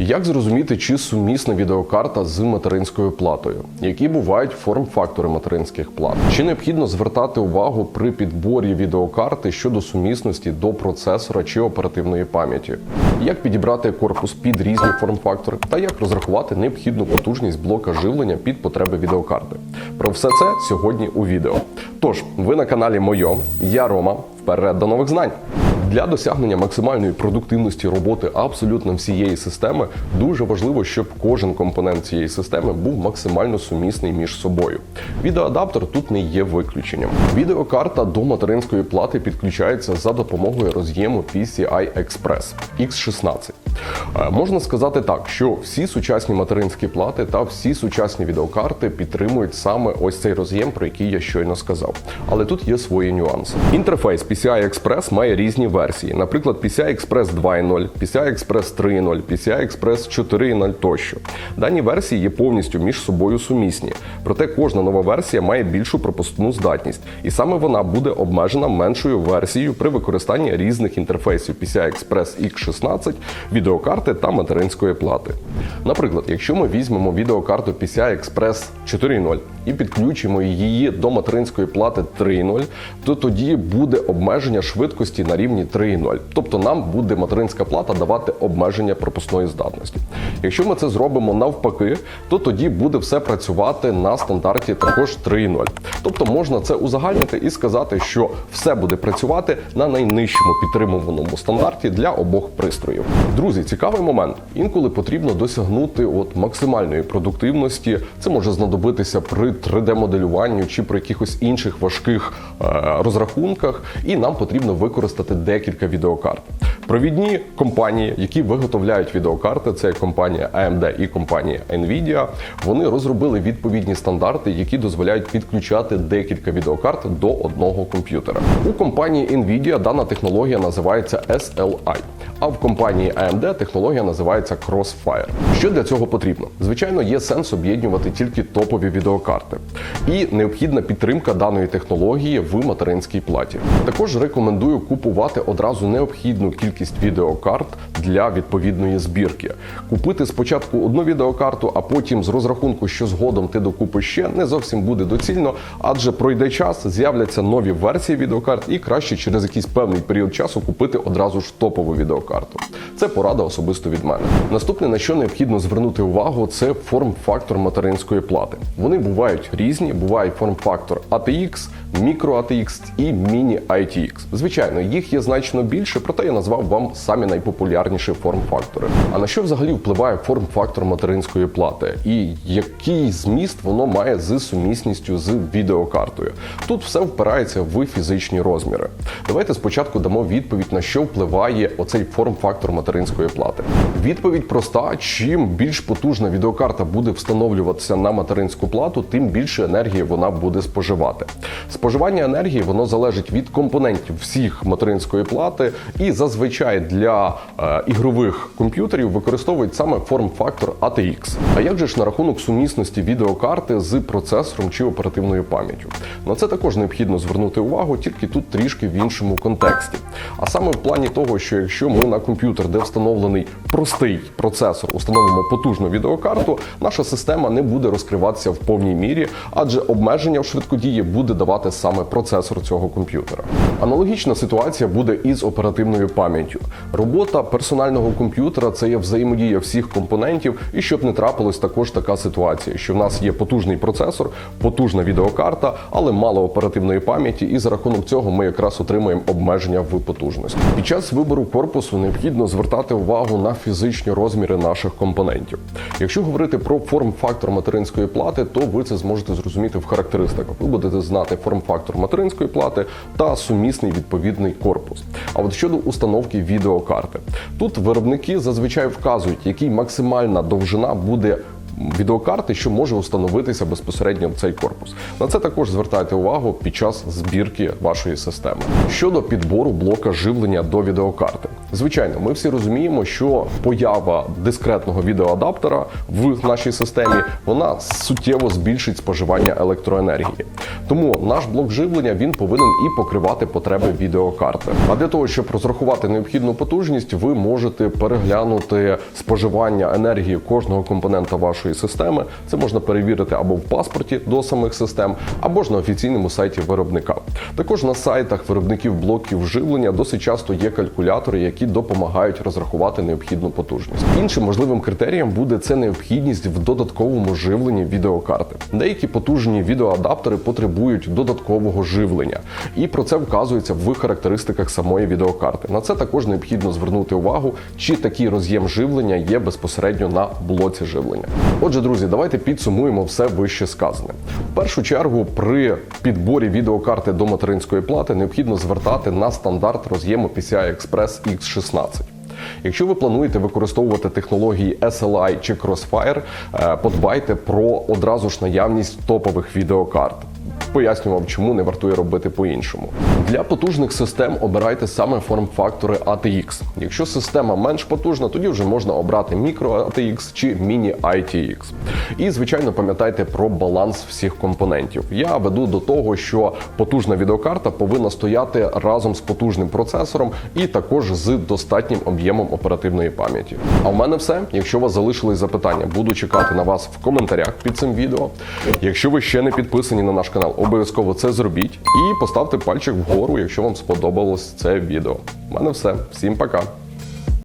Як зрозуміти, чи сумісна відеокарта з материнською платою? Які бувають форм-фактори материнських плат? Чи необхідно звертати увагу при підборі відеокарти щодо сумісності до процесора чи оперативної пам'яті? Як підібрати корпус під різні форм-фактори? Та як розрахувати необхідну потужність блока живлення під потреби відеокарти? Про все це сьогодні у відео. Тож, ви на каналі Мойо, я Рома. Вперед до нових знань. Для досягнення максимальної продуктивності роботи абсолютно всієї системи дуже важливо, щоб кожен компонент цієї системи був максимально сумісний між собою. Відеоадаптер тут не є виключенням. Відеокарта до материнської плати підключається за допомогою роз'єму PCI Express X16. Е, Можна сказати так, що всі сучасні материнські плати та всі сучасні відеокарти підтримують саме ось цей роз'єм, про який я щойно сказав. Але тут є свої нюанси. Інтерфейс PCI Express має різні версії, наприклад, PCI Express 2.0, PCI Express 3.0, PCI Express 4.0 тощо. Дані версії є повністю між собою сумісні, проте кожна нова версія має більшу пропускну здатність, і саме вона буде обмежена меншою версією при використанні різних інтерфейсів PCI Express X16, відеокарти та материнської плати. Наприклад, якщо ми візьмемо відеокарту PCI Express 4.0 і підключимо її до материнської плати 3.0, то тоді буде обмеження швидкості на рівні 3.0. Тобто нам буде материнська плата давати обмеження пропускної здатності. Якщо ми це зробимо навпаки, то тоді буде все працювати на стандарті також 3.0. Тобто можна це узагальнити і сказати, що все буде працювати на найнижчому підтримуваному стандарті для обох пристроїв. Друзі, цікавий момент. Інколи потрібно досягнути от максимальної продуктивності. Це може знадобитися при 3D-моделюванню чи при якихось інших важких е, розрахунках, і нам потрібно використати декілька відеокарт. Провідні компанії, які виготовляють відеокарти, це компанія AMD і компанія Nvidia, вони розробили відповідні стандарти, які дозволяють підключати декілька відеокарт до одного комп'ютера. У компанії Nvidia дана технологія називається SLI, а в компанії AMD технологія називається Crossfire. Що для цього потрібно? Звичайно, є сенс об'єднувати тільки топові відеокарти, і необхідна підтримка даної технології в материнській платі. Також рекомендую купувати одразу необхідну кількість відеокарт для відповідної збірки. Купити спочатку одну відеокарту, а потім з розрахунку, що згодом ти докупиш ще, не зовсім буде доцільно, адже пройде час, з'являться нові версії відеокарт, і краще через якийсь певний період часу купити одразу ж топову відеокарту. Це порада особисто від мене. Наступне на що необхідно звернути увагу, це форм-фактор материнської плати. Вони бувають різні, буває форм-фактор ATX, мікро ATX і міні ITX. Звичайно, їх є значно більше, проте я назвав вам самі найпопулярніші форм-фактори. А на що взагалі впливає форм-фактор материнської плати? І який зміст воно має з сумісністю з відеокартою? Тут все впирається в фізичні розміри. Давайте спочатку дамо відповідь на що впливає оцей форм-фактор материнської плати. Відповідь проста: чим більш потужна відеокарта буде встановлюватися на материнську плату, тим більше енергії вона буде споживати. Споживання енергії воно залежить від компонентів всіх материнської плати, і зазвичай для е, ігрових комп'ютерів використовують саме форм-фактор ATX. А як же ж на рахунок сумісності відеокарти з процесором чи оперативною пам'яттю? На це також необхідно звернути увагу, тільки тут трішки в іншому контексті. А саме в плані того, що якщо ми на комп'ютер, де встановлений простий процесор, установимо потужну відеокарту, наша система не буде розкриватися в повній мірі, адже обмеження в швидкодії буде давати саме процесор цього комп'ютера. Аналогічна ситуація буде і з оперативною пам'яттю. Робота персонального комп'ютера це є взаємодія всіх компонентів, і щоб не трапилось також така ситуація, що в нас є потужний процесор, потужна відеокарта, але мало оперативної пам'яті, і за рахунок цього ми якраз отримуємо обмеження в потужності. Під час вибору корпусу необхідно звертати увагу на фізичні розміри наших компонентів. Якщо говорити про форм-фактор материнської плати, то ви це зможете зрозуміти в характеристиках. Ви будете знати форм-фактор материнської плати та сумісний відповідний корпус. А от щодо установки відеокарти, тут виробники зазвичай вказують, який максимальна довжина буде відеокарти, що може установитися безпосередньо в цей корпус. На це також звертайте увагу під час збірки вашої системи. Щодо підбору блока живлення до відеокарти, Звичайно, ми всі розуміємо, що поява дискретного відеоадаптера в нашій системі вона суттєво збільшить споживання електроенергії. Тому наш блок живлення він повинен і покривати потреби відеокарти. А для того, щоб розрахувати необхідну потужність, ви можете переглянути споживання енергії кожного компонента вашої системи. Це можна перевірити або в паспорті до самих систем, або ж на офіційному сайті виробника. Також на сайтах виробників блоків живлення досить часто є калькулятори, які допомагають розрахувати необхідну потужність. Іншим можливим критерієм буде це необхідність в додатковому живленні відеокарти. Деякі потужні відеоадаптери потребують додаткового живлення, і про це вказується в характеристиках самої відеокарти. На це також необхідно звернути увагу, чи такий роз'єм живлення є безпосередньо на блоці живлення. Отже, друзі, давайте підсумуємо все вище сказане. В першу чергу, при підборі відеокарти до материнської плати необхідно звертати на стандарт роз'єму PCI Express X16. Якщо ви плануєте використовувати технології SLI чи Crossfire, е, подбайте про одразу ж наявність топових відеокарт. Пояснював, чому не вартує робити по-іншому. Для потужних систем обирайте саме форм-фактори ATX. Якщо система менш потужна, тоді вже можна обрати мікро ATX чи міні ITX. І звичайно пам'ятайте про баланс всіх компонентів. Я веду до того, що потужна відеокарта повинна стояти разом з потужним процесором і також з достатнім об'ємом оперативної пам'яті. А в мене все. Якщо у вас залишились запитання, буду чекати на вас в коментарях під цим відео. Якщо ви ще не підписані на наш канал, обов'язково це зробіть і поставте пальчик вгору, якщо вам сподобалось це відео. У мене все. Всім пока.